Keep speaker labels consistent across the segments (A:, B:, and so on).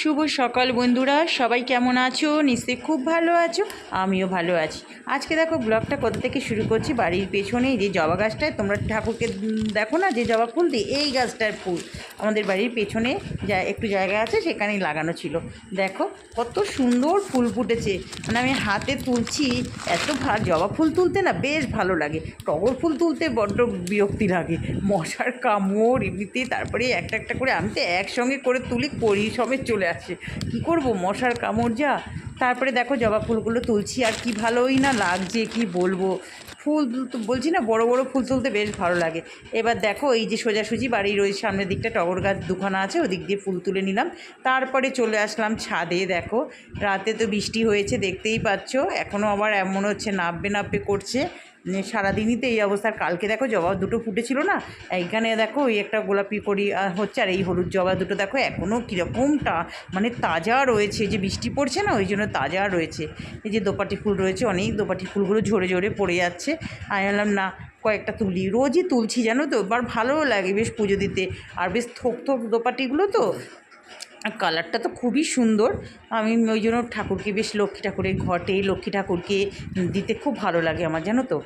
A: শুভ সকাল বন্ধুরা, সবাই কেমন আছো? নিশ্চয়ই খুব ভালো আছো, আমিও ভালো আছি। আজকে দেখো ব্লগটা কোথা থেকে শুরু করছি? বাড়ির পেছনে যে জবা গাছটায়, তোমরা ঠাকুরকে দেখো না, যে জবা ফুল দিই এই গাছটার ফুল। আমাদের বাড়ির পেছনে যা, একটু জায়গা আছে, সেখানেই লাগানো ছিল। দেখো, কত সুন্দর ফুল ফুটেছে। মানে আমি হাতে তুলছি, এত জবা ফুল তুলতে না বেশ ভালো লাগে। টগর ফুল তুলতে বড্ড বিরক্তি লাগে। মশার কামড় এমনিতে তারপরে একটা একটা করে আমি তো একসঙ্গে করে তুলি, করি চলে আসে কি করব? মশার কামড় যা। তারপরে দেখো জবা ফুলগুলো তুলছি। আর কি ভালোই না লাগছে, কি বলব? ফুল বলছি না, বড় বড় ফুল তুলতে বেশ ভালো লাগে। এবার দেখো এই যে সোজাসুজি বাড়ির ওই সামনের দিকটা টগর গাছ দুখানা আছে, ওদিক দিয়ে ফুল তুলে নিলাম। তারপরে চলে আসলাম ছাদে, দেখো। রাতে তো বৃষ্টি হয়েছে, দেখতেই পাচ্ছ। এখনও আবার এমন হচ্ছে নাববে নাববে করছে। সারাদিনই তো এই অবস্থার কালকে দেখো জবা দুটো ফুটেছিল না, এইখানে দেখো ওই একটা গোলাপি করি হচ্ছে আর এই হলুদ জবা দুটো দেখো এখনও কীরকমটা মানে তাজা রয়েছে যে বৃষ্টি পড়ছে না, ওই জন্য তাজা রয়েছে। এই যে দোপাটি ফুল রয়েছে, অনেক দোপাটি ফুলগুলো ঝরে ঝরে পড়ে যাচ্ছে। আমি বললাম না, কয়েকটা তুলি। রোজই তুলছি, জানো তো, এবার ভালোও লাগে বেশ পুজো দিতে। আর বেশ থোক থোক দোপাটিগুলো তো কালারটা তো খুবই সুন্দর। আমি ওই জন্য ঠাকুরকে বেশ লক্ষ্মী ঠাকুরের ঘটে, লক্ষ্মী ঠাকুরকে দিতে খুব ভালো লাগে আমার, জানো তো?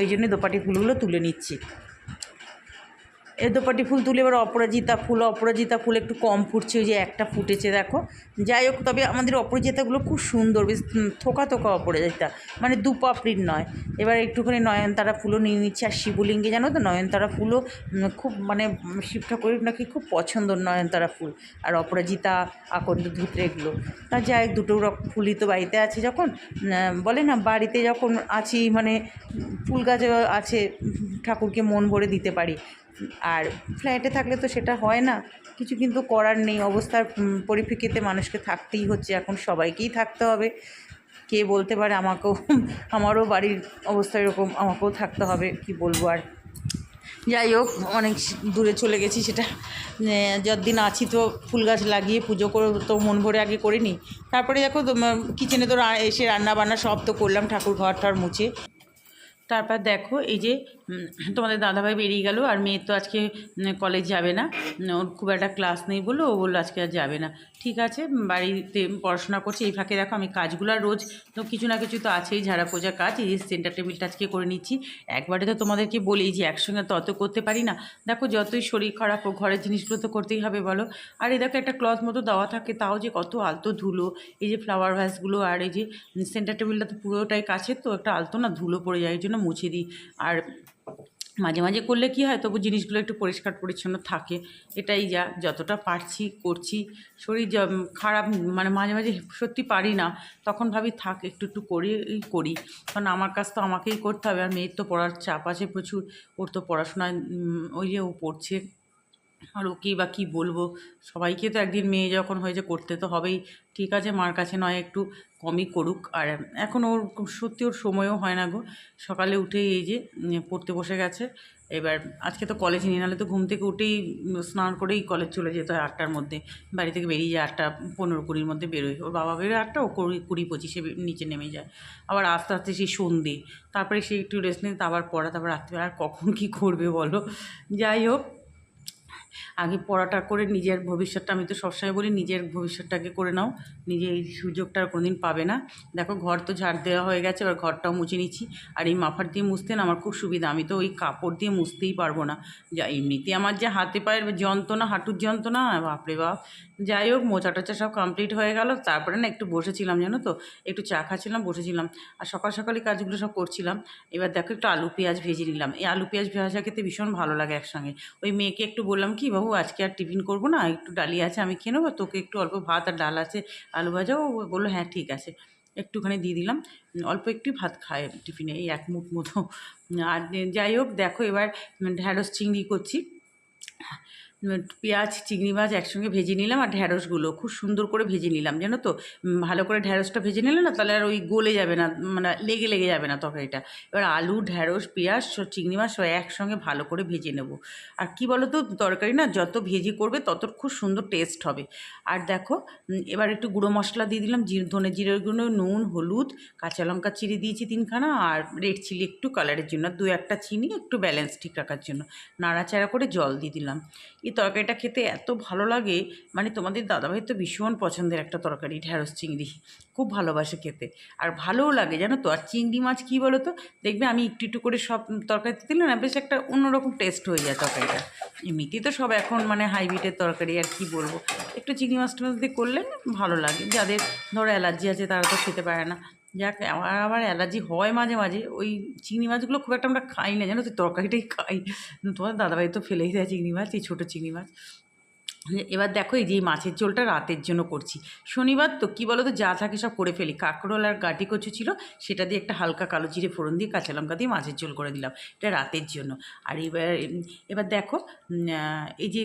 A: ওই জন্য দোপাটি ফুলগুলো তুলে নিচ্ছি। এ দোপাটি ফুল তুলে এবার অপরাজিতা ফুল অপরাজিতা ফুল একটু কম ফুটছে, ওই যে একটা ফুটেছে, দেখো। যাই হোক, তবে আমাদের অপরাজিতাগুলো খুব সুন্দর, বেশ থোকা থোকা অপরাজিতা মানে দু পাপড়ির নয়। এবার একটুখানি নয়নতারা ফুলও নিয়ে নিচ্ছে, আর শিবলিঙ্গে জানো তো, নয়নতারা ফুলও খুব মানে শিব ঠাকুরের নাকি খুব পছন্দ নয়নতারা ফুল, আর অপরাজিতা, আকন্দ, ধুতরে এগুলো। তা যাই হোক, দুটো ফুলই তো বাড়িতে আছে যখন বলে না, বাড়িতে যখন আছি মানে ফুল গাছ আছে, ঠাকুরকে মন ভরে দিতে পারি। আর ফ্ল্যাটে থাকলে তো সেটা হয় না। কিছু কিন্তু করার নেই। অবস্থার পরিপ্রেক্ষিতে মানুষকে থাকতেই হচ্ছে। এখন সবাইকেই থাকতে হবে। কে বলতে পারে আমাকেও, আমারও বাড়ির অবস্থা এরকম, আমাকেও থাকতে হবে। কি বলব আর? যাই হোক, অনেক দূরে চলে গেছি সেটা। যতদিন আছি তো ফুল গাছ লাগিয়ে পুজো করে তো মন ভরে আগে করে নিই তারপরে দেখো কিচেনে তো এসে রান্না বান্না সব তো করলাম ঠাকুর ঘর ঠর মুছে। তারপর দেখো এই যে তোমাদের দাদাভাই বেরিয়ে গেল আর মেয়ে তো আজকে কলেজ যাবে না। ওর খুব একটা ক্লাস নেই বলে ও বলল আজকে আর যাবে না। ঠিক আছে বাড়িতে পড়াশোনা করছে। এই ফাঁকে দেখো আমি কাজগুলো আর রোজ, তো কিছু না কিছু তো আছেই, ঝাড়া পোজা কাজ, এই সেন্টার টেবিলটা আজকে করে নিচ্ছি। একবারে তো তোমাদেরকে বলি যে একসঙ্গে তো অত করতে পারি না। দেখো যতই শরীর খারাপ হোক, ঘরের জিনিসগুলো তো করতেই হবে বলো। আর এই দেখো একটা ক্লথ মতো দেওয়া থাকে, তাও যে কত আলতো ধুলো। এই যে ফ্লাওয়ার ভ্যাসগুলো আর এই যে সেন্টার টেবিলটা তো পুরোটাই কাছে তো একটা আলতো না ধুলো পড়ে যায়, এই জন্য মুছে দিই। আর মাঝে মাঝে করলে কি হয়, তবু জিনিসগুলো একটু পরিষ্কার পরিচ্ছন্ন থাকে। এটাই যা, যতটা পারছি করছি। শরীর খারাপ মানে মাঝে মাঝে সত্যি পারি না, তখন ভাবি থাক, একটু একটু করেই করি। কারণ আমার কাজ তো আমাকেই করতে হবে, আর মেয়ের তো পড়ার চাপ আছে প্রচুর। ওর তো পড়াশোনায় ওই যে ও পড়ছে। আর ওকেই বা কী বলব? সবাইকে তো একদিন মেয়ে যখন হয়েছে, করতে তো হবেই। ঠিক আছে, মার কাছে নয়, একটু কমই করুক। আর এখন ওর সত্যি ওর সময়ও হয় না গো। সকালে উঠেই এই যে পড়তে বসে গেছে। এবার আজকে তো কলেজ নিয়ে নাহলে তো ঘুম থেকে উঠেই স্নান করেই কলেজ চলে যেতে হয় আটটার মধ্যে। বাড়ি থেকে বেরিয়ে যায় আটটা পনেরো কুড়ির মধ্যে বেরোয় ওর বাবা বেরোয় আটটা, ও কুড়ি কুড়ি পঁচিশে নিচে নেমে যায়। আবার আস্তে আস্তে সেই সন্ধে, তারপরে সে একটু রেস্ট নিয়ে আবার পড়া, তারপর রাত্রিবেলা, আর কখন কী করবে বলো? যাই হোক আগে পড়াটা করে নিজের ভবিষ্যৎটা, আমি তো সবসময় বলি নিজের ভবিষ্যৎটাকে করে নাও। নিজে এই সুযোগটা আর কোনোদিন পাবে না। দেখো, ঘর তো ঝাড় দেওয়া হয়ে গেছে, এবার ঘরটাও মুছে নিচ্ছি। আর এই মাফার দিয়ে মুছতে না আমার খুব সুবিধা, আমি তো ওই কাপড় দিয়ে মুছতেই পারব না। যা, এমনিতে আমার যে হাতে পায়ের যন্ত্রণা, হাঁটুর যন্ত্রণা, বাপরে বাপ। যাই হোক, মোচা টোচা সব কমপ্লিট হয়ে গেল। তারপরে না একটু বসেছিলাম, জানো তো? একটু চা খাচ্ছিলাম, বসেছিলাম। আর সকাল সকালই কাজগুলো সব করছিলাম। এবার দেখো একটু আলু পেঁয়াজ ভেজে নিলাম। এই আলু পেঁয়াজ ভাজা খেতে ভীষণ ভালো লাগে একসঙ্গে। ওই মেয়েকে একটু বললাম, কি বাবু, আজকে আর টিফিন করব না? একটু ডালি আছে, আমি খেয়ে নেব? তোকে একটু অল্প ভাত আর ডাল আছে, আলু ভাজা। ও বলল হ্যাঁ ঠিক আছে। একটুখানি দিয়ে দিলাম। অল্প একটু ভাত খায় টিফিনে, এই এক মুঠ মতো। আর যাই হোক, দেখো এবার ঢ্যাঁড়স চিংড়ি করছি। পেঁয়াজ, চিংড়ি মাছ একসঙ্গে ভেজে নিলাম আর ঢ্যাঁড়সগুলো খুব সুন্দর করে ভেজে নিলাম, জানো তো? ভালো করে ঢ্যাঁড়সটা ভেজে নিলে না তাহলে আর ওই গলে যাবে না মানে লেগে লেগে যাবে না তরকারিটা। এবার আলু ঢ্যাঁড়স পেঁয়াজ সব চিংড়ি মাছ সব একসঙ্গে ভালো করে ভেজে নেব। আর কি বলো তো তরকারি না যত ভেজে করবে তত খুব সুন্দর টেস্ট হবে। আর দেখো এবার একটু গুঁড়ো মশলা দিয়ে দিলাম ধনে জিরের গুঁড়ো, নুন, হলুদ, কাঁচা লঙ্কা চিড়ে দিয়েছি তিনখানা আর রেড চিলি একটু কালারের জন্য দু একটা চিনি একটু ব্যালেন্স ঠিক রাখার জন্য। নাড়াচাড়া করে জল দিয়ে দিলাম। এই তরকারিটা খেতে এত ভালো লাগে। মানে তোমাদের দাদাভাই তো ভীষণ পছন্দের একটা তরকারি ঢ্যাঁড়স চিংড়ি। খুব ভালোবাসে খেতে। আর ভালোও লাগে, জানো তো? আর চিংড়ি মাছ কী বলো তো দেখবে আমি একটু একটু করে সব তরকারিতে দিলে না, বেশ একটা অন্যরকম টেস্ট হয়ে যায় তরকারিটা। এমনিতেই তো সব এখন মানে হাইব্রিডের তরকারি, আর কি বলব? একটু চিংড়ি মাছটা মাছ দিয়ে করলে ভালো লাগে। যাদের ধরো অ্যালার্জি আছে তারা তো খেতে পারে না। যাক, আমার আবার অ্যালার্জি হয় মাঝে মাঝে। ওই চিংড়ি মাছগুলো খুব একটা আমরা খাই না, জানো তুই তরকারিটাই খাই। তোমার দাদাভাই তো ফেলেই দেয় চিংড়ি মাছ, এই ছোটো চিংড়ি মাছ। এবার দেখো এই যে মাছের ঝোলটা রাতের জন্য করছি। শনিবার তো, কী বলো তো যা থাকে সব করে ফেলি। কাঁকরোল আর গাটি কচু ছিল, সেটা দিয়ে একটা হালকা কালো জিরে ফোড়ন দিয়ে, কাঁচা লঙ্কা দিয়ে মাছের ঝোল করে দিলাম। এটা রাতের জন্য। আর এবার এবার দেখো এই যে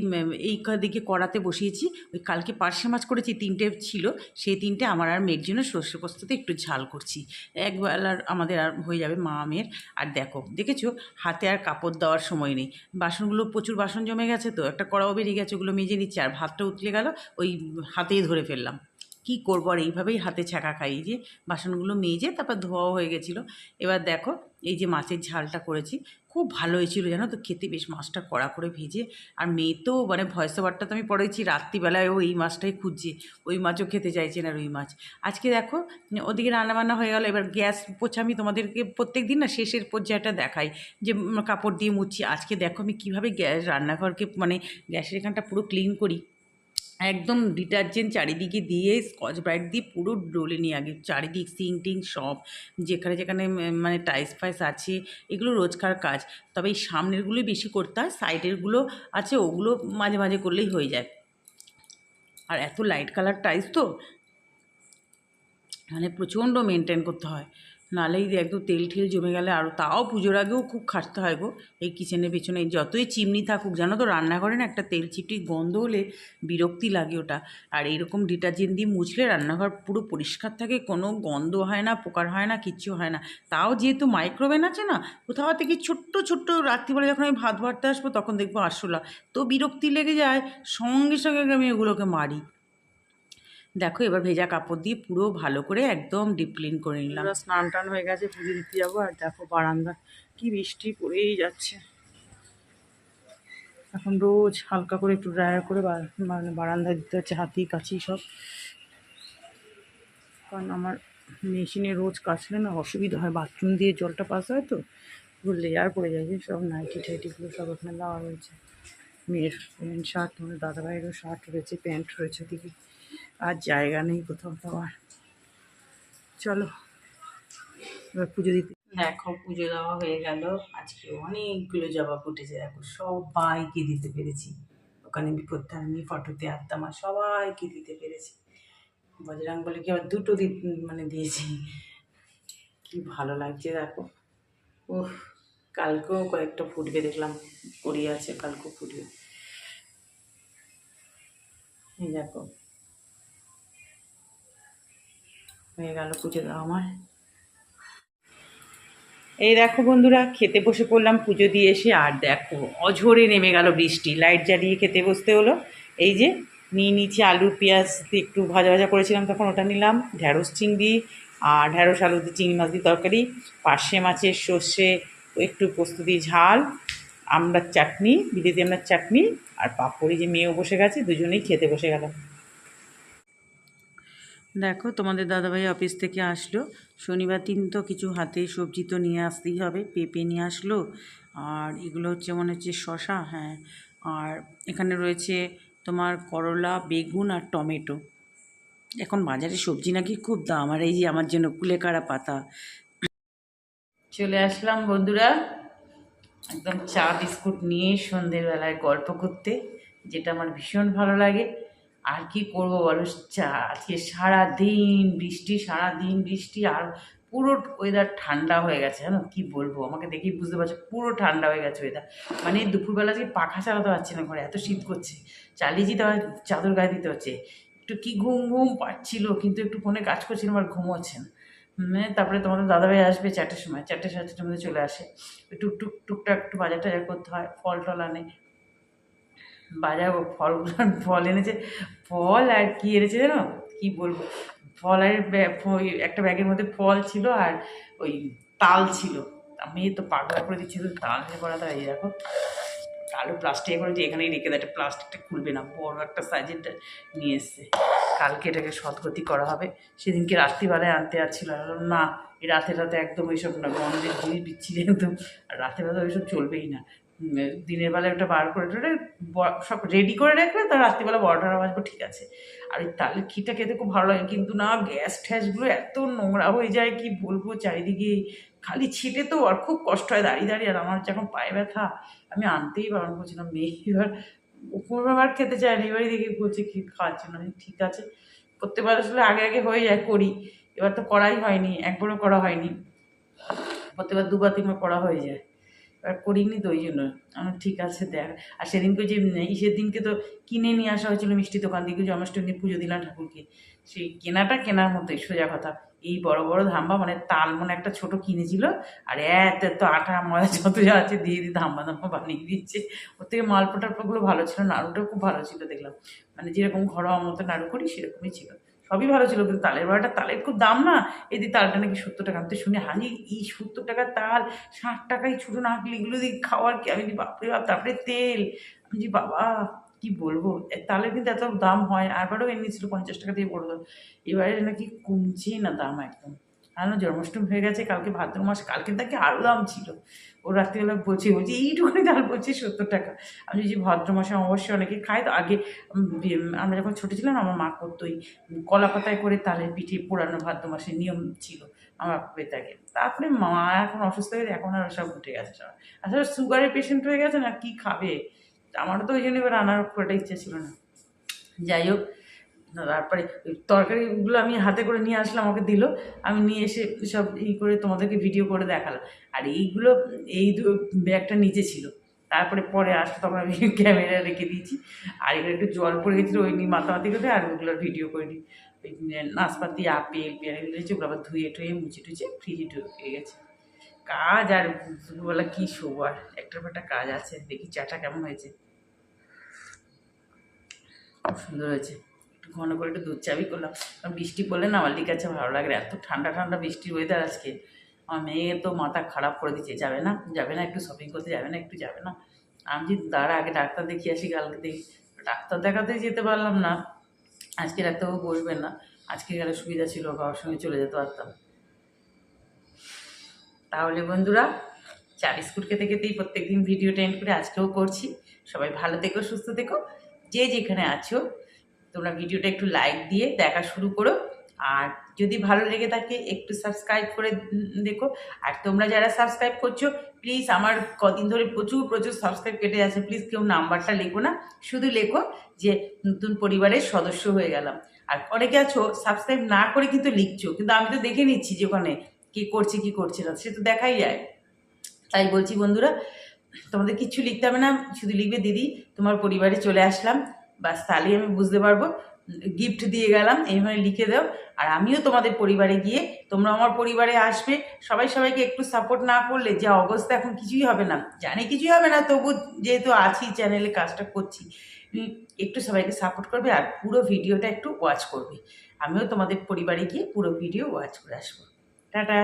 A: এই দিকে কড়াতে বসিয়েছি, ওই কালকে পার্শে মাছ করেছি, তিনটে ছিল, সেই তিনটে আমার আর মেয়ের জন্য সর্ষে পোস্ততে একটু ঝাল করছি। একবেলার আমাদের আর হয়ে যাবে মা, মেয়ের। আর দেখো, দেখেছ, হাতে আর কাপড় দেওয়ার সময় নেই। বাসনগুলো, প্রচুর বাসন জমে গেছে তো, একটা কড়াও বেরিয়ে গেছে, ওগুলো মেজে নিচ্ছি। আর ভাতটা উতলে গেল ওই হাতেই ধরে ফেললাম। কি করব? আর এইভাবেই হাতে ছ্যাঁকা খাই। যে বাসনগুলো মেজে তারপর ধোয়াও হয়ে গেছিল। এবার দেখো, এই যে মাছের ঝালটা করেছি, খুব ভালো হয়েছিল জানো তো? খেতে বেশ মাছটা কড়া করে ভেজে, আর মেয়ে তো মানে ভয়েস ওভারটা তো আমি পড়েছি, রাত্রিবেলায় ও এই মাছটাই খুঁজছে। ওই মাছও খেতে চাইছে না রুই মাছ। আজকে দেখো, ওদিকে রান্নাবান্না হয়ে গেল, এবার গ্যাস পোছা, আমি তোমাদেরকে প্রত্যেক দিন না শেষের পর্যায়টা দেখাই, যে কাপড় দিয়ে মুছছি আজকে দেখো আমি কীভাবে গ্যাস রান্নাঘরকে মানে গ্যাসের এখানটা পুরো ক্লিন করি। একদম ডিটারজেন্ট চারিদিকে দিয়ে স্কচ ব্রাইট দিয়ে পুরো ডলে নিয়ে আগে চারিদিক সিং টিং সব, যেখানে যেখানে মানে টাইস ফাইস আছে, এগুলো রোজকার কাজ। তবে এই সামনেরগুলোই বেশি করতে হয়, সাইডেরগুলো আছে, ওগুলো মাঝে মাঝে করলেই হয়ে যায়। আর এত লাইট কালার টাইস তো মানে প্রচণ্ড মেনটেন করতে হয়। যে একদম তেল ঠেল জমে গেলে আরও তাও পুজোর আগেও খুব খাটতে হয় গো। এই কিচেনের পেছনে যতই চিমনি থাকুক, জানো তো রান্নাঘরে না একটা তেল চিপটি গন্ধ হলে বিরক্তি লাগে ওটা। আর এইরকম ডিটারজেন্ট দিয়ে মুছলে রান্নাঘর পুরো পরিষ্কার থাকে, কোনো গন্ধ হয় না, পোকার হয় না, কিচ্ছু হয় না। তাও যেহেতু মাইক্রোওভেন আছে না, কোথাও থেকে ছোট্ট ছোট্ট রাত্রিবেলা যখন আমি ভাত ভাততে আসব তখন দেখব আরশোলা। তো বিরক্তি লেগে যায়, সঙ্গে সঙ্গে আমি এগুলোকে মারি। দেখো, এবার ভেজা কাপড় দিয়ে পুরো ভালো করে একদম ডিপ ক্লিন করে নিলাম।
B: স্নান টান হয়ে গেছে, পুজো দিতে যাব, আর দেখো বারান্দা, কি বৃষ্টি পড়েই যাচ্ছে। এখন রোজ হালকা করে একটু ড্রায়ার করে মানে বারান্দায় দিতে হচ্ছে, হাতি কাছি সব। কারণ আমার মেশিনে রোজ কাচলে না অসুবিধা হয়, বাথরুম দিয়ে জলটা পাস হয় তো, পুরো লেয়ার পড়ে যায় সব নাইটি টাইটিগুলো সব ওখানে দেওয়া রয়েছে মেয়ের প্যান্ট, শার্ট তোমার দাদাভাইয়েরও শার্ট রয়েছে, প্যান্ট রয়েছে দিকে আর জায়গা নেই কোথাও দেওয়ার চলো, এবার পুজো দিতে।
A: দেখো, পুজো দেওয়া হয়ে গেল। আজকে অনেকগুলো জবা ফুটেছে। দেখো, সবাইকে দিতে পেরেছি। ওখানে বিপত্তারিণী, ফটোতে আত্মা সবাইকে দিতে পেরেছি। বজরাং বলে কি, আবার দুটো দি মানে দিয়েছি। কি ভালো লাগছে, দেখো। ও কালকেও কয়েকটা ফুটবে, দেখলাম পড়ে আছে, কালকেও ফুটবে। দেখো হয়ে গেল পুজো দেওয়া আমার। এই দেখো বন্ধুরা, খেতে বসে পড়লাম পুজো দিয়ে এসে, আর দেখো অঝরে নেমে গেল বৃষ্টি। লাইট জ্বালিয়ে খেতে বসতে হলো। এই যে নিয়ে নিচে আলু, পেঁয়াজ দিয়ে একটু ভাজা ভাজা করেছিলাম, তখন ওটা নিলাম। ঢ্যাঁড়স চিংড়ি আর ঢ্যাঁড়স আলু দিয়ে চিংড়ি মাছ দিয়ে তরকারি। পার্শে মাছের সর্ষে একটু দিয়ে ঝাল, আমড়ার চাটনি বিদেশি আমড়ার চাটনি আর পাঁপড়ি যে মেয়েও বসে গেছে, দুজনেই খেতে বসে গেলাম। দেখো, তোমাদের দাদাভাই অফিস থেকে আসলো। শনিবার দিন তো কিছু হাতে সবজি তো নিয়ে আসতেই হবে, পেঁপে নিয়ে আসলো। আর এগুলো হচ্ছে মনে হচ্ছে শশা হ্যাঁ। আর এখানে রয়েছে তোমার করলা, বেগুন আর টমেটো। এখন বাজারে সবজি নাকি খুব দাম, আর এই যে আমার জন্য কুলেকাড়া পাতা। চলে আসলাম বন্ধুরা, একদম চা বিস্কুট নিয়ে সন্ধ্যের বেলায় গল্প করতে, যেটা আমার ভীষণ ভালো লাগে। আর কি করব বলো? আজকে সারা দিন বৃষ্টি সারা দিন বৃষ্টি আর পুরো ওয়েদার ঠান্ডা হয়ে গেছে, জানো? কি বলব? আমাকে দেখেই বুঝতে পারছ, পুরো ঠান্ডা হয়ে গেছে ওয়েদার মানে দুপুরবেলা আজকে পাখা চালাতে পারছি না ঘরে, এত শীত করছে। চালিয়ে যেতে চাদর গায়ে দিতে হচ্ছে। একটু কি ঘুম ঘুম পাচ্ছিল, কিন্তু একটু ফোনে কাজ করছিলাম আর ঘুমোচ্ছে না। মানে তারপরে তোমাদের দাদাভাই আসবে চারটের সময়, চারটে, সাড়ে চারটের মধ্যে চলে আসে। টুক টুক, টুকটাক একটু বাজার টাজার করতে হয় ফল টল আনে। বাজার ফলগুলো ফল এনেছে। ফল আর কি এনেছে জানো? কি বলব? ব্যা- ওই একটা ব্যাগের মধ্যে ফল ছিল আর ওই তাল ছিল। আমি তো পাগলা করে দিচ্ছি তো তাল নিয়ে পড়া তাই দেখো।
B: আলু প্লাস্টিকে করে যে এখানেই রেখে দেয়, একটা প্লাস্টিকটা খুলবে না, বড় একটা সাইজের নিয়ে এসছে। কালকে এটাকে সদগতি করা হবে। সেদিনকে রাত্রিবেলায় আনতে আমি না রাতে রাতে একদম ওইসব না, গন্ধের জিনিস বিচ্ছিরি একদম। আর রাতে বেলা ওইসব চলবেই না। দিনের বেলায় ওটা বার করে টোরে সব রেডি করে রাখলে তার রাত্রিবেলা বড়টা বাজবো ঠিক আছে। আর ওই তালের ক্ষীরটা খেতে খুব ভালো লাগে কিন্তু না গ্যাস ট্যাসগুলো এত নোংরা হয়ে যায় কি বলব? চারিদিকে খালি ছিটে তো আর খুব কষ্ট হয় দাঁড়িয়ে দাঁড়িয়ে। আর আমার যখন পায়ে ব্যথা আমি আনতেই বারণ করছিলাম মেয়ে এবার পুনর্বার খেতে চায় না। এবারই দেখি বলছে কি জন্য। আমি, ঠিক আছে। প্রত্যেকবার আসলে আগে আগে হয়ে যায় করি। এবার তো করাই হয়নি একবারও করা হয়নি। প্রত্যেকবার দুবার তিনবার করা হয়ে যায়। করিনি তো, ওই জন্য। আমার ঠিক আছে, দেখ। আর সেদিনকে যে ইসের দিনকে তো কিনে নিয়ে আসা হয়েছিল মিষ্টি দোকান থেকে জন্মাষ্টমী পুজো দিলাম ঠাকুরকে। সেই কেনাটা কেনার মতোই সোজা কথা। এই বড় বড় ধাম্বা মানে তাল মনে একটা ছোট কিনেছিল, আর এত এত আটা, ময়দা যত যা আছে দিয়ে দিয়ে ধাম্বা ধাম্বা বানিয়ে দিচ্ছে ওর থেকে মালপো টালপোগুলো ভালো ছিল, নাড়ুটাও খুব ভালো ছিল, দেখলাম। মানে যেরকম ঘরোয়া মতো নাড়ু করি, সেরকমই ছিল। সবই ভালো ছিল, কিন্তু তালের ভাড়াটা, তালের খুব দাম না? এদি তালটা নাকি সত্তর টাকা আমি শুনে হাজি এই সত্তর টাকার তাল, ষাট টাকায় ছোটো হাঁকলে এগুলো দিয়ে খাওয়ার কি? আমি বাপরে বাপ, তারপরে তেল। আমি যে বাবা, কি বলব? তালের কিন্তু এত দাম হয় আরবারও এমনি ছিল পঞ্চাশ টাকা দিয়ে বড়ো এবারে নাকি কমছেই না দাম একদম। আর না জন্মাষ্টমী হয়ে গেছে, কালকে ভাদ্র মাস কালকে তাকে আরও দাম ছিল। ও রাত্রিবেলা বলছে বলছি এইটুকুনি তাল বলছি সত্তর টাকা। আমি যে ভাদ্র মাসে অবশ্যই অনেকে খায়, তো আগে আমরা যখন ছোটো ছিলাম, আমার মা করতো ওই কলা পাতায় করে তালের পিঠে পোড়ানো ভাদ্র মাসের নিয়ম ছিল আমার বেতাকে তারপরে মা এখন অসুস্থ হয়ে এখন আর সব উঠে গেছে সব। আসলে সুগারের পেশেন্ট হয়ে গেছে না, কি খাবে? আমারও তো ওই জন্য এবার রান্নার খুব ইচ্ছে ছিল না। যাই হোক তারপরে তরকারিগুলো আমি হাতে করে নিয়ে আসলাম, আমাকে দিল। আমি নিয়ে এসে সব ই করে তোমাদেরকে ভিডিও করে দেখালাম। আর এইগুলো, এই দু ব্যাগটা নিচে ছিল। তারপরে পরে আসলে, তখন আমি ক্যামেরা রেখে দিয়েছি। আর এগুলো একটু জল পড়ে গেছিল, ওই নিয়ে মাতামাতি করে আর ওগুলোর ভিডিও করে নিই। ওই নাশপাতি, আপেল পেয়ারা এগুলো হচ্ছে ওগুলো আবার ধুয়ে টুয়ে, মুছে টুচে ফ্রিজে ঢুকে গেছে। কাজ আর দুপুরবেলা কী শোবার একটার একটা কাজ আছে, দেখি চাটা কেমন হয়েছে। খুব সুন্দর হয়েছে। ঘন করে একটু দুধ চাবি করলাম। কারণ বৃষ্টি পড়লে না আমার কাছে ভালো লাগে এত ঠান্ডা ঠান্ডা বৃষ্টির ওয়েদার আজকে। আমার মেয়ে তো মাথা খারাপ করে দিচ্ছে। যাবে না? যাবে না একটু শপিং করতে? যাবে না একটু? যাবে না। আমি যদি দাঁড়া আগে ডাক্তার দেখিয়ে আসি, কালকে দেখি। ডাক্তার দেখাতে যেতে পারলাম না। আজকে ডাক্তারবাবু বসবেন না। আজকে গেলে সুবিধা ছিল, বাবার সঙ্গে চলে যেতে পারতাম। তাহলে বন্ধুরা, চা বিস্কুট খেতে খেতেই প্রত্যেকদিন ভিডিও টেন্ড করে আজকেও করছি। সবাই ভালো থেকো, সুস্থ থেকো। যে যেখানে আছো তোমরা ভিডিওটা একটু লাইক দিয়ে দেখা শুরু করো। আর যদি ভালো লেগে থাকে, একটু সাবস্ক্রাইব করে দেখো। আর তোমরা যারা সাবস্ক্রাইব করছ প্লিজ আমার কদিন ধরে প্রচুর প্রচুর সাবস্ক্রাইব কেটে আছে প্লিজ কেউ নাম্বারটা লেখো না, শুধু লেখো যে নতুন পরিবারের সদস্য হয়ে গেলাম। আর অনেকে আছো সাবস্ক্রাইব না করে কিন্তু লিখছো, কিন্তু আমি তো দেখে নিচ্ছি যে ওখানে কি করছে কি করছে না, সে তো দেখাই যায়। তাই বলছি বন্ধুরা, তোমাদের কিচ্ছু লিখতে হবে না, শুধু লিখবে, দিদি, তোমার পরিবারে চলে আসলাম। বাস তাহলেই আমি বুঝতে পারব। গিফট দিয়ে গেলাম, এইভাবে লিখে দাও। আর আমিও তোমাদের পরিবারে গিয়ে, তোমরা আমার পরিবারে আসবে, সবাই সবাইকে একটু সাপোর্ট না করলে যে অবস্থা এখন কিছুই হবে না। জানি কিছুই হবে না, তবু যেহেতু আছি চ্যানেলে কাজটা করছি একটু সবাইকে সাপোর্ট করবে আর পুরো ভিডিওটা একটু ওয়াচ করবে। আমিও তোমাদের পরিবারে গিয়ে পুরো ভিডিও ওয়াচ করে আসব। টাটা!